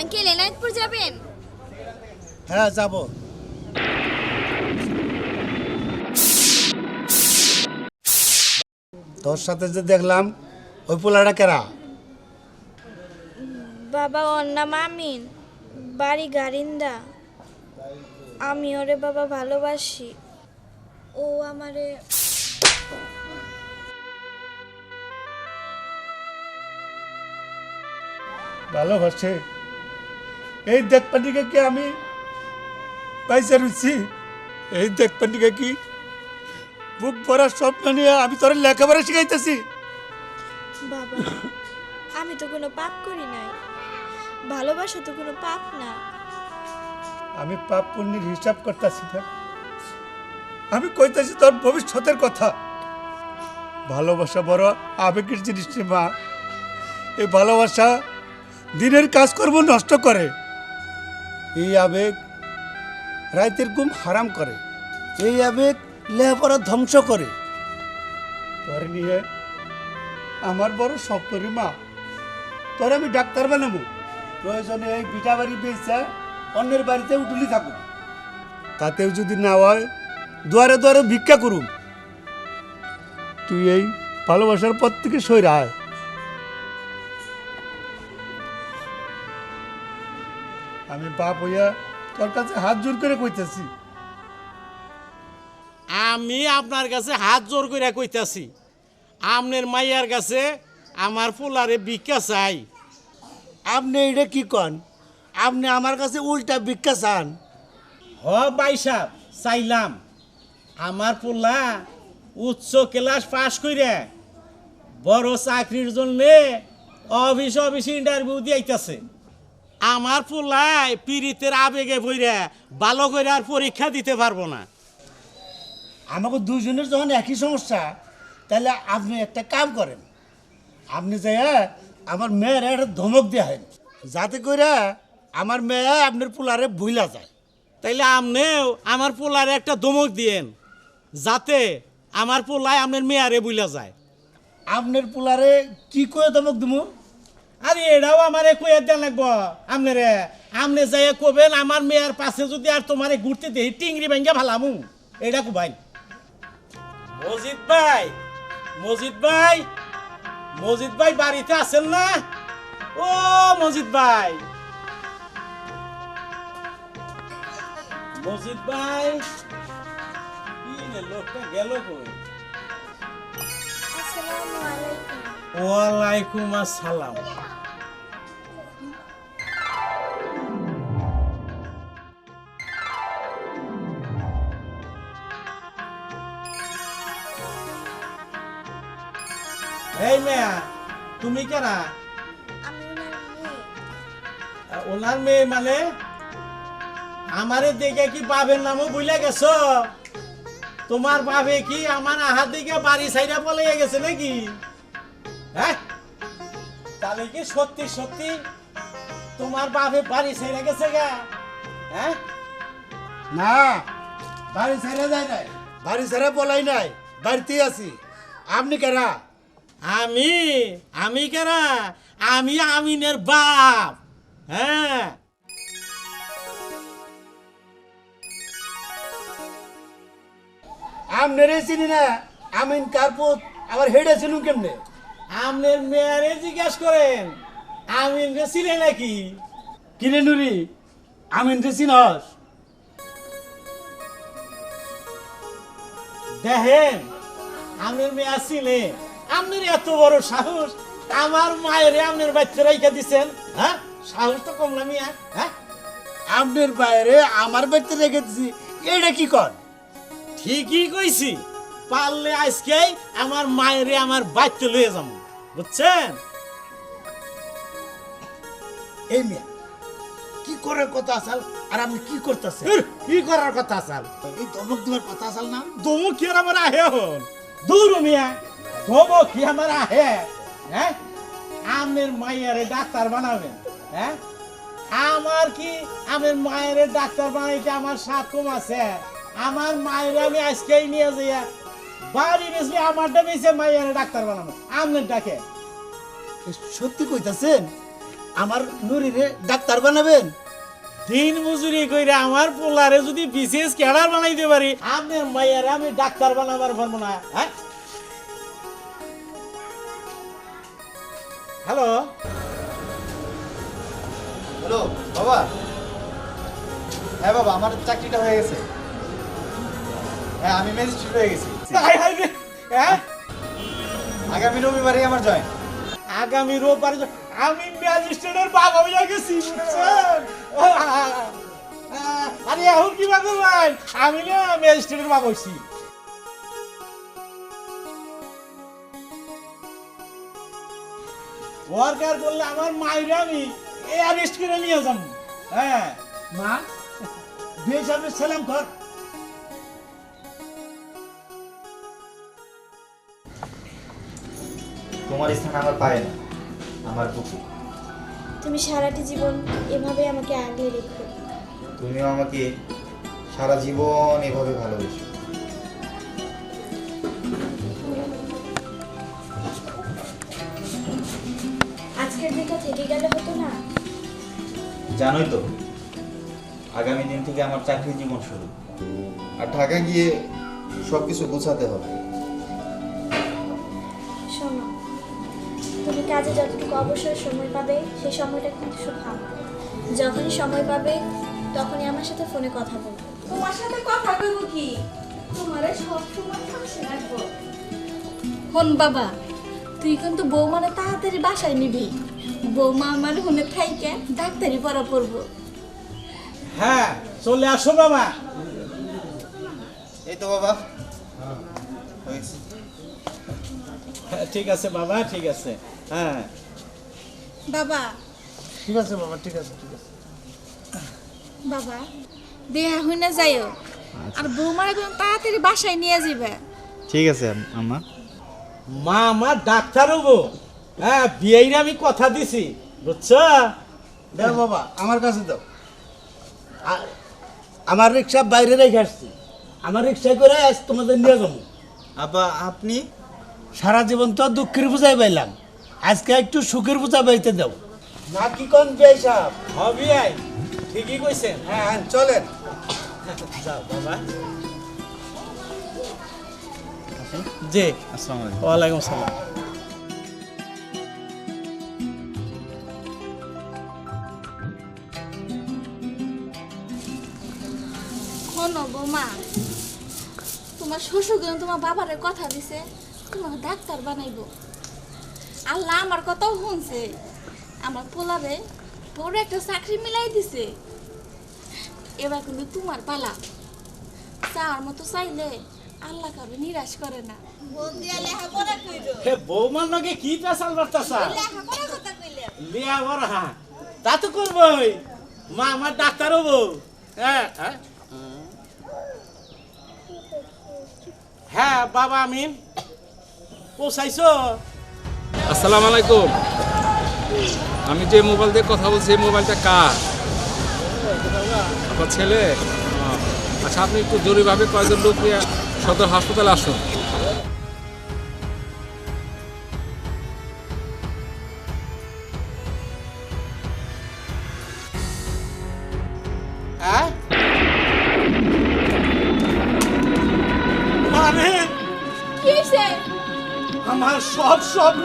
Uncle Enayetpur যাবেন? হ্যাঁ যাব। তোর সাথে যে দেখলাম ওই পোলাটা কেরা? বাবা অন্না মামিন বাড়ি গারিন্দা। আমি ওরে বাবা ভালোবাসি। ও আমারে ভালোবাসে। এই দেখ পান্ডিকে কি আমি পয়সা রুচি? এই দেখ পান্ডিকে কি বুক ভরার স্বপ্ন নিয়ে আমি তোর লেখাপড়া শিখাইতেছি? বাবা আমি তো কোনো পাপ করি নাই। ভালোবাসা তো কোনো পাপ না। আমি পাপ পুণ্যের হিসাব করতেছি না আমি কইতেছি তোর ভবিষ্যতের কথা। ভালোবাসা বড় আবেগের জিনিস মা। এই ভালোবাসা দিনের কাজকর্ম নষ্ট করে। এই আবেগ রাতের ঘুম হারাম করে। এই আবেগ লেখাপড়া ধ্বংস করে। তোর নিয়ে আমার বড় স্বপ্ন মা। তোর আমি ডাক্তার বানাবো। প্রয়োজনে এই বিটা বাড়ি অন্যের বাড়িতে উঠলি থাকুক। তাতেও যদি না হয় দুয়ারে দুয়ারে ভিক্ষা করুন। তুই এই ভালোবাসার পর থেকে সইরা আয়। আমি বাপ হইয়া তোর কাছে হাত জোর করে কইতেছি। আমি আপনার কাছে হাত জোর করে কইতাছি। আপনার মাইয়ার কাছে আমার পোলারে ভিক্ষা চাই। আপনি এটা কি কন? আপনি আমার কাছে উল্টা ভিক্ষা চান। হ বাইসাব চাইলাম। আমার পোলা উচ্চ ক্লাস পাশ কইরে বড় চাকরির জন্য অফিস অফিস ইন্টারভিউ দিয়াইতাছে। আমার পোলায় পীড়িতের আবেগে বইরে ভালো করে আর পরীক্ষা দিতে পারব না। আমাকে দুজনের যখন একই সমস্যা তাহলে আপনি একটা কাম করেন। আপনি যাই আমার মেয়ের একটা ধমক দেওয়া হয়। যাতে করে আমার মেয়ে আপনার পোলারে ভুলা যায়। তাইলে আপনিও আমার পোলারে একটা দমক দিয়েন, যাতে আমার পোলায় আপনার মেয়ারে বুইলা যায়। আপনার পোলারে কি করে ধমক দিব আরে এটাও আমারে কইয়া দেন লাগবো। আপনারে, আপনি যাইয়া কবেন, আমার মেয়ার পাশে যদি আর তোমারে ঘুরতে দেই, টিংরি ভাঙ্গা ভালামু এটা কুবাইন। মজিদ ভাই মজিদ ভাই মজিদ ভাই বাড়িতে আছেন না? ও মজিদ ভাই। মজিদ ভাই। লোকটা গেল কই? ওয়ালাইকুম আসসালাম। এই মেয়া তুমি মেয়ে। ওনার মেয়ে মানে? আমারে দেখে কি বাবের নামও বুঝলে গেছো? তোমার বাবে কি আমার আহার দিকে বাড়ি সাইডা বলে গেছে নাকি? হ্যাঁ? তাহলে কি সত্যি সত্যি তোমার বাবে বাড়ি সাইডা গেছে গা? হ্যাঁ? না বাড়ি ছেড়ে যায় নাই। বাড়ি ছেড়ে বলাই নাই বাড়িতেই আছি। আপনি কেরা? আমি আমি কেনা আমি আমিনের বাপ। হ্যাঁ? আপনারে চিনি না আমিন কার্পুত আবার হেডে চিনুন কেমনে? আমনের মেয়ারে জিজ্ঞাস করেন আমিন রে ছিলে নাকি? কিনে নুরি? আমিন রে চিনস? দেখেন আমের মেয়ে আসছিলে আপনার এত বড় সাহস আমার মায়ের আপনার বাচ্চা রাইখা দিছেন হ্যাঁ? সাহস তো কম না মিয়া হ্যাঁ? আপনার বাইরে আমার বাড়িতে রেখে দিছি এটা কি কর ঠিকই কইছি। পারলে আজকেই আমার মায়েরে আমার বাচ্চা লয়ে যাব বুঝছেন? এই মিয়া কি করার কথা আসাল আর আপনি কি করতেছেন? কি করার কথা স্যার এই ধমক দেওয়ার কথা আসাল না? দমু কি আর আমার আহে হন? দূর মিয়া দমু কি আমার আহে? হ্যাঁ? আমের মায়ের ডাক্তার বানাবেন হ্যাঁ? আমার কি আমের মায়ের ডাক্তার বানাইতে আমার সাত কম আছে? আমার মায়ের আমি আজকেই নিয়ে যাইয়া বাড়ি বেশি আমারটা বেশি মায়ের ডাক্তার বানাবো। আমনের ডাকে। সত্যি কইতাছেন? আমার নুরিরে ডাক্তার বানাবেন? দিন মজুরি কইরে আমার পোলারে যদি বিশেষ ক্যাডার বানাইতে পারি আপনার মাইয়ারে আমি ডাক্তার বানাবার পারব না হ্যাঁ? হ্যালো? হ্যালো বাবা। হ্যাঁ বাবা আমার চাকরিটা হয়ে গেছে। হ্যাঁ আমি ম্যাজিস্ট্রেট হয়ে গেছি। হায় হায় হ্যাঁ। আগামী রবিবারে আমার জয়েন আগামী রোববার আমি ম্যাজিস্ট্রেটের বাবা হইয়া গেছি বুঝছেন আরে এখন কি বাবা ভাই? আমি না ম্যাজিস্ট্রেটের বাবা হইছি ওয়ার্কার করলে আমার মায়ের আমি এ অ্যারেস্ট করে নিয়ে যাব। হ্যাঁ। মা বিয়ে সাহেবের সালাম কর। তোমার স্থান আমার পায়ে না আমার বুকে তুমি সারাটি জীবন এভাবে আমাকে আগলে রেখো। তুমিও আমাকে সারা জীবন এভাবে ভালোবেসো। আজকের দিনটা থেকে গেলে হতো না? জানোই তো আগামী দিন থেকে আমার চাকরি জীবন শুরু। আর ঢাকা গিয়ে সবকিছু গোছাতে হবে। তুমি কাজে যতটুকু অবসর সময় পাবে সেই সময়টা কিন্তু আমার যখনই সময় পাবে তখনই আমার সাথে ফোনে কথা বলবে। তোমার সাথে কথা কইব কি? তোমারে সব সময় পাশে রাখব। হন বাবা তুই কিন্তু বৌমারে তাড়াতাড়ি বাসায় নিবি। বৌমা আমার হুনে থাইকে ডাক্তারি পড়া পড়ব। হ্যাঁ চলে আসো বাবা। এই তো বাবা। হয়েছে। হ্যাঁ, ঠিক আছে বাবা ঠিক আছে। হ্যাঁ। বাবা। ঠিক আছে বাবা ঠিক আছে ঠিক আছে। বাবা দেহা হইনা যাইও। আর বৌমারে একদম তাড়াতাড়ি বাসায় নিয়ে যাবে ঠিক আছে আম্মা। মা আমার ডাক্তার হব। হ্যাঁ বিয়ের আমি কথা দিছি বুঝছ? দাও বাবা আমার কাছে দাও। আমার রিক্সা বাইরে রেখে আসছি। আমার রিক্সায় করে আজ তোমাদের নিয়ে যাব। আব্বা আপনি? সারা জীবন তো দুঃখের বোঝাই পাইলাম। আজকে একটু সুখের বোঝা পাইতে দাও। না কি কোন বিয়ে সাহেব হবি আই। ঠিকই কইছেন। হ্যাঁ হ্যাঁ চলেন। যাও বাবা। জি আসসালামু আলাইকুম। ওয়ালাইকুম সালাম। শোনো বৌমা তোমার শ্বশুর কিন্তু তোমার বাবারে কথা দিছে। তোমার ডাক্তার বানাইবো। আল্লাহ আমার কথাও শুনছে। আমার পোলারে বড় একটা চাকরি মিলাই দিছে। এবার কিন্তু তোমার পালা। চাওয়ার মতো চাইলে আল্লাহ কাবে নিরাশ করে না। হে বৌমার লগে কি পেশাল বার্তাসা লিয়া বড় হ্যাঁ তা তো করবই। মা আমার ডাক্তার হব হ্যাঁ হ্যাঁ হ্যাঁ বাবা আমিন। পৌঁছাইছো আসসালামু আলাইকুম। আমি যে মোবাইল দিয়ে কথা বলছি, এই মোবাইলটা কার? আপনার ছেলে? আচ্ছা আপনি একটু জরুরিভাবে কয়েকজন লোক নিয়ে সদর হাসপাতালে আসুন।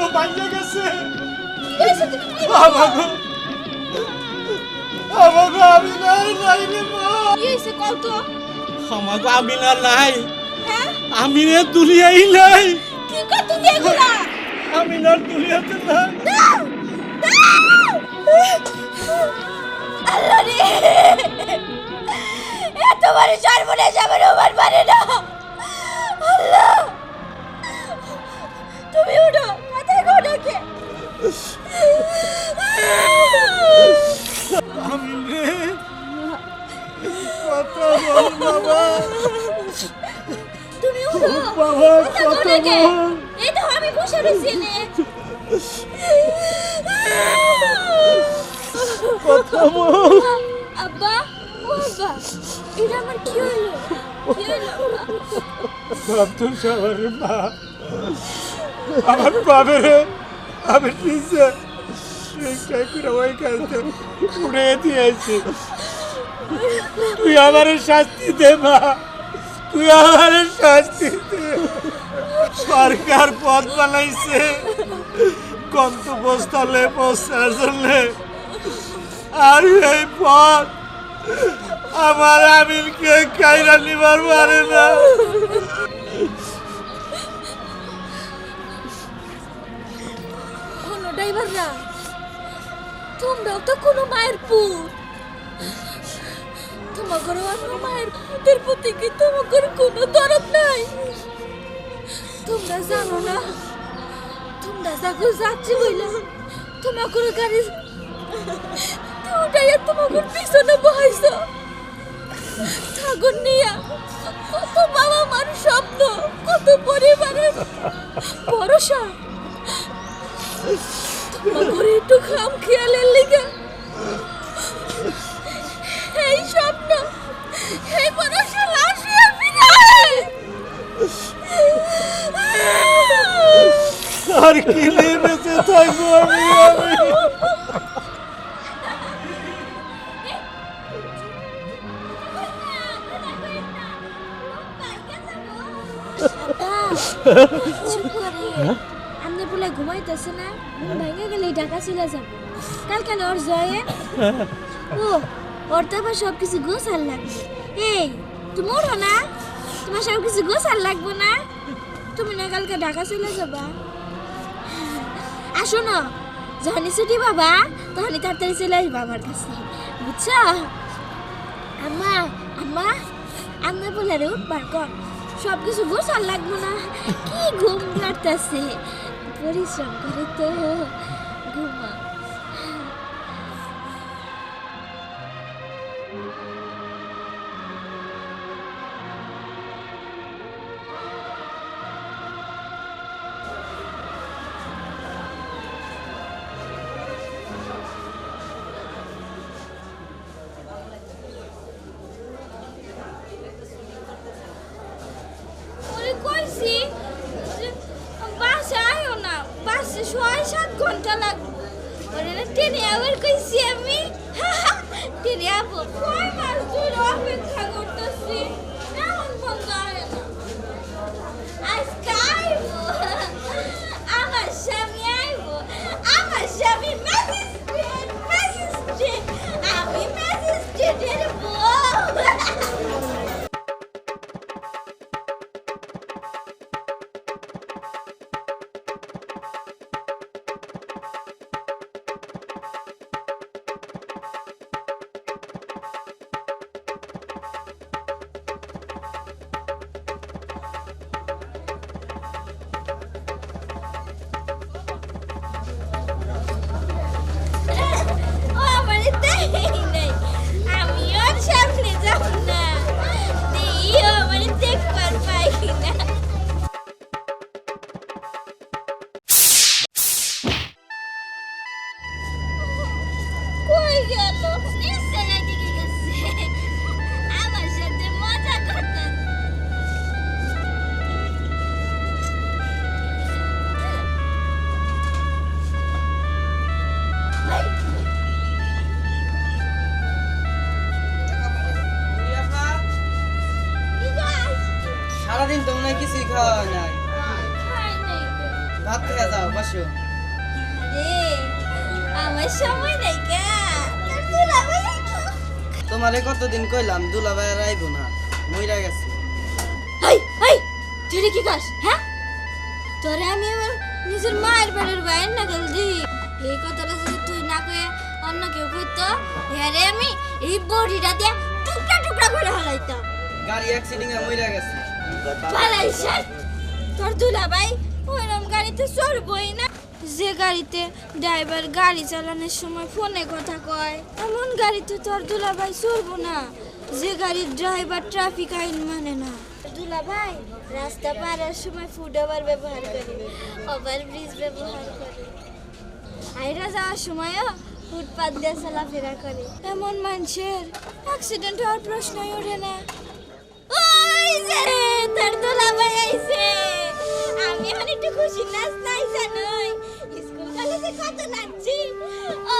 স্বপ্ন ভাঙে গেছে। আমাগো আমাগো আমি নাই নাই রে মা। কি আমাগো আমি না নাই। হ্যাঁ? আমি রে দুলিয়াই নাই। কি কর তুমি এগুলা? আমি না দুলিয়াতে নাই। আল্লাহ রে! এত বড় সর্বনাশ আমার আমার মানে না। আল্লাহ! তুমি উঠো। আমি রে কত বল বাবা তুমি উঠো। বাবা মাথা বল এই তো আমি বসে রয়েছি নে বল আব্বা ও আব্বা এটা আমার কি হলো? কি হলো আব্দুল সাহেবের মা। আমার বাবেরে আমি নিজে ওইখান থেকে উড়ে দিয়েছে। তুই আমার শাস্তি দে, মা। তুই আমার শাস্তি দে। সরকার পথ বানাইছে, গন্তব্যস্থলে পৌঁছার জন্য। আর এই পথ আমার আমিরকে কাইরা নিবার পারে না। ড্রাইভাররা তোমরাও তো কোনো মায়ের পুত। তোমাদের অন্য মায়ের পুতের প্রতি কি তোমাদের কোনো দরদ নাই? তোমরা জানো না, তোমরা যাগো যাচ্ছি বইলা তোমাদের গাড়ি ওটাই তোমাদের পিছনে বহাইছ। ঠাকুর নিয়া, কত বাবা মার স্বপ্ন, কত পরিবারের ভরসা। মগরে একটু খাম খেয়ালের লিগে। এই স্বপ্ন এই ভরসা লাশিয়া ফিরে আর কি নিয়ে বেঁচে থাকব আমি আমি। চুপ করে আপনি ঘুমাইতেছে না? ভেঙে গেলে ঢাকা চলে যাব। কাল কেন ওর জয়ে? ও, ওর তো আবার সব কিছু গোছাল লাগবে। এই তুমি ওঠো না? তোমার সব কিছু গোছাল লাগবে না? তুমি না কালকে ঢাকা চলে যাবা? আসো না যখনই ছুটি বাবা তখনই তাড়াতাড়ি চলে আসবা আমার কাছে। বুঝছ? আম্মা আম্মা আম্মা বলে রে, উঠবার কর। সব কিছু গোছাল লাগবো না। কি ঘুম কাটতেছে পরিশ্রম করে তো ঘুমা ওরে ছয়, সাত ঘণ্টা লাগবে। ওরে আবার কইছি আমি। ট্রেনে আবো কয় মাস ধরে অপেক্ষা করতেছি। তোমারে কতদিন কইলাম দুলাভাই আর আইবো না মইরা গেছে। হাই হাই তুই কি কাজ হ্যাঁ? তোরে আমি আমার নিজের মায়ের বাড়ির বাইরে না গেল দি। এই কথাটা যদি তুই না কয়ে অন্য কেউ কইতো হ্যারে আমি এই বডিটা দিয়ে টুকরা টুকরা করে হালাইতাম। গাড়ি অ্যাক্সিডেন্টে মইরা গেছে। পালাইছেন তোর দুলা দুলাভাই ওইরকম গাড়িতে চড়বই না। যে গাড়িতে ড্রাইভার গাড়ি চালানোর সময় ফোনে কথা কয়, এমন গাড়িতে তোর দুলাভাই চড়বো না। যে গাড়ির ড্রাইভার ট্রাফিক আইন মানে না। দুলাভাই, রাস্তা পারার সময় ফুড ওভার ব্যবহার করে ওভার ব্রিজ ব্যবহার করে। আইরা যাওয়ার সময়ও ফুটপাত দিয়ে চলাফেরা করে। এমন মানুষের অ্যাক্সিডেন্ট হওয়ার প্রশ্নই ওঠে না। আমি এখন একটু খুশি নাচ নাইছা নই স্কুল কলেজে কত নাচছি? ও